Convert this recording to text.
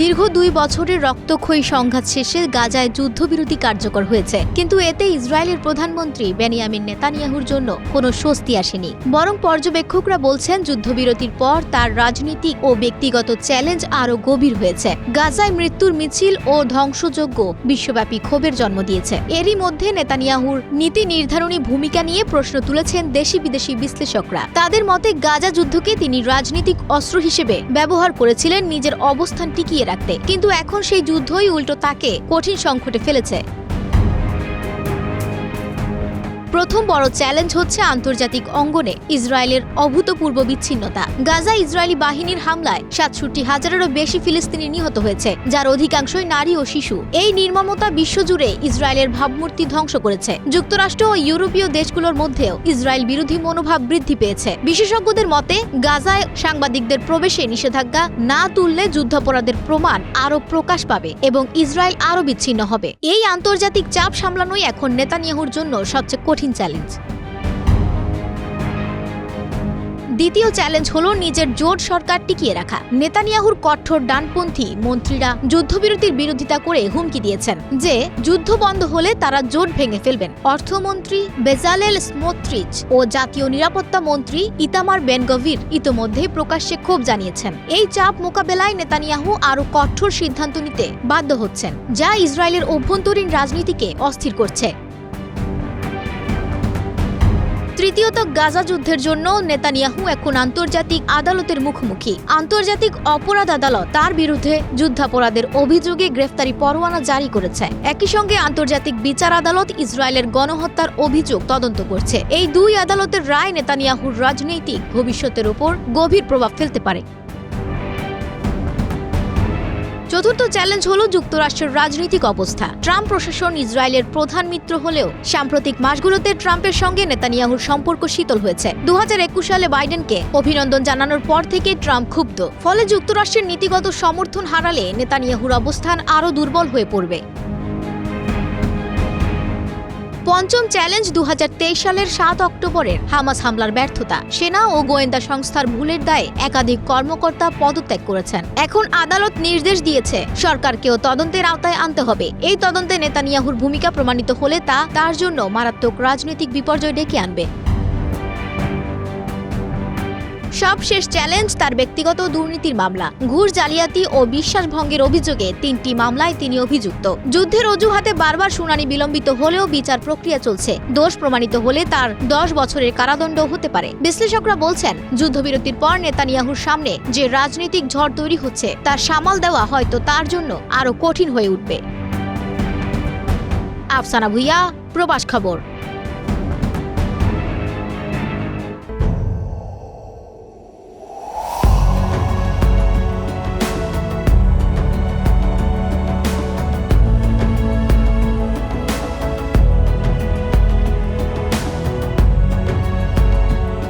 দীর্ঘ দুই বছরের রক্তক্ষয়ী সংঘাত শেষে গাজায় যুদ্ধবিরতি কার্যকর হয়েছে। কিন্তু এতে ইসরায়েলের প্রধানমন্ত্রী বেনিয়ামিন নেতানিয়াহুর জন্য কোনো স্বস্তি আসেনি। বরং পর্যবেক্ষকরা বলছেন, যুদ্ধবিরতির পর তার রাজনীতিক ও ব্যক্তিগত চ্যালেঞ্জ আরও গভীর হয়েছে। গাজায় মৃত্যুর মিছিল ও ধ্বংসযোগ্য বিশ্বব্যাপী ক্ষোভের জন্ম দিয়েছে। এরই মধ্যে নেতানিয়াহুর নীতি নির্ধারণী ভূমিকা নিয়ে প্রশ্ন তুলেছেন দেশি বিদেশি বিশ্লেষকরা। তাদের মতে, গাজা যুদ্ধকে তিনি রাজনৈতিক অস্ত্র হিসেবে ব্যবহার করেছিলেন, নিজের অবস্থান টিকিয়ে রাখতে। কিন্তু এখন সেই যুদ্ধই উল্টো তাকে কঠিন সংকটে ফেলেছে। প্রথম বড় চ্যালেঞ্জ হচ্ছে আন্তর্জাতিক অঙ্গনে ইসরায়েলের অভূতপূর্ব বিচ্ছিন্নতা। গাজা ইসরায়েলি বাহিনীর হামলায় সাতষট্টি হাজারেরও বেশি ফিলিস্তিনি নিহত হয়েছে, যার অধিকাংশই নারী ও শিশু। এই নির্মমতা বিশ্বজুড়ে ইসরায়েলের ভাবমূর্তি ধ্বংস করেছে। যুক্তরাষ্ট্র ও ইউরোপীয় দেশগুলোর মধ্যেও ইসরায়েল বিরোধী মনোভাব বৃদ্ধি পেয়েছে। বিশেষজ্ঞদের মতে, গাজায় সাংবাদিকদের প্রবেশে নিষেধাজ্ঞা না তুললে যুদ্ধাপরাধের প্রমাণ আরও প্রকাশ পাবে এবং ইসরায়েল আরও বিচ্ছিন্ন হবে। এই আন্তর্জাতিক চাপ সামলানোই এখন নেতানিয়াহুর জন্য সবচেয়ে কঠিন চ্যালেঞ্জ দ্বিতীয় চ্যালেঞ্জ হলো নিজের জোট সরকার টিকিয়ে রাখা। নেতানিয়াহুর কঠোর ডানপন্থী মন্ত্রীরা যুদ্ধবিরতির বিরোধিতা করে হুমকি দিয়েছেন যে, যুদ্ধ বন্ধ হলে তারা জোট ভেঙে ফেলবেন। অর্থমন্ত্রী বেজালেল স্মোত্রিচ ও জাতীয় নিরাপত্তা মন্ত্রী ইতামার বেনগভির ইতোমধ্যেই প্রকাশ্যে ক্ষোভ জানিয়েছেন। এই চাপ মোকাবেলায় নেতানিয়াহু আরও কঠোর সিদ্ধান্ত নিতে বাধ্য হচ্ছেন, যা ইসরায়েলের অভ্যন্তরীণ রাজনীতিকে অস্থির করছে। তৃতীয়ত গাজা যুদ্ধের জন্য নেতানিয়াহু এখন আন্তর্জাতিক আদালতের মুখোমুখি। আন্তর্জাতিক অপরাধ আদালত তার বিরুদ্ধে যুদ্ধাপরাধের অভিযোগে গ্রেফতারি পরোয়ানা জারি করেছে। একই সঙ্গে আন্তর্জাতিক বিচার আদালত ইসরায়েলের গণহত্যার অভিযোগ তদন্ত করছে। এই দুই আদালতের রায় নেতানিয়াহুর রাজনৈতিক ভবিষ্যতের ওপর গভীর প্রভাব ফেলতে পারে। চতুর্থ চ্যালেঞ্জ হলো যুক্তরাষ্ট্রের রাজনৈতিক অবস্থা। ট্রাম্প প্রশাসন ইসরায়েলের প্রধান মিত্র হলেও সাম্প্রতিক মাসগুলোতে ট্রাম্পের সঙ্গে নেতানিয়াহুর সম্পর্ক শীতল হয়েছে। দু হাজার একুশ সালে বাইডেনকে অভিনন্দন জানানোর পর থেকে ট্রাম্প ক্ষুব্ধ। ফলে যুক্তরাষ্ট্রের নীতিগত সমর্থন হারালে নেতানিয়াহুর অবস্থান আরও দুর্বল হয়ে পড়বে। পঞ্চম চ্যালেঞ্জ দু হাজার তেইশ সালের সাত অক্টোবরের হামাস হামলার ব্যর্থতা। সেনা ও গোয়েন্দা সংস্থার ভুলের দায়ে একাধিক কর্মকর্তা পদত্যাগ করেছেন। এখন আদালত নির্দেশ দিয়েছে, সরকারকেও তদন্তের আওতায় আনতে হবে। এই তদন্তে নেতানিয়াহুর ভূমিকা প্রমাণিত হলে তা তার জন্য মারাত্মক রাজনৈতিক বিপর্যয় ডেকে আনবে। সবশেষ চ্যালেঞ্জ তার ব্যক্তিগত দুর্নীতির মামলা। ঘুষ, জালিয়াতি ও বিশ্বাসভঙ্গের অভিযোগে তিনটি মামলায় তিনি অভিযুক্ত। যুদ্ধের অজুহাতে বারবার শুনানি বিলম্বিত হলেও বিচার প্রক্রিয়া চলছে। দোষ প্রমাণিত হলে তার দশ বছরের কারাদণ্ড হতে পারে। বিশ্লেষকরা বলছেন, যুদ্ধবিরতির পর নেতানিয়াহুর সামনে যে রাজনৈতিক ঝড় তৈরি হচ্ছে তার সামাল দেওয়া হয়তো তার জন্য আরও কঠিন হয়ে উঠবে। আফসানা ভুইয়া, প্রবাস খবর।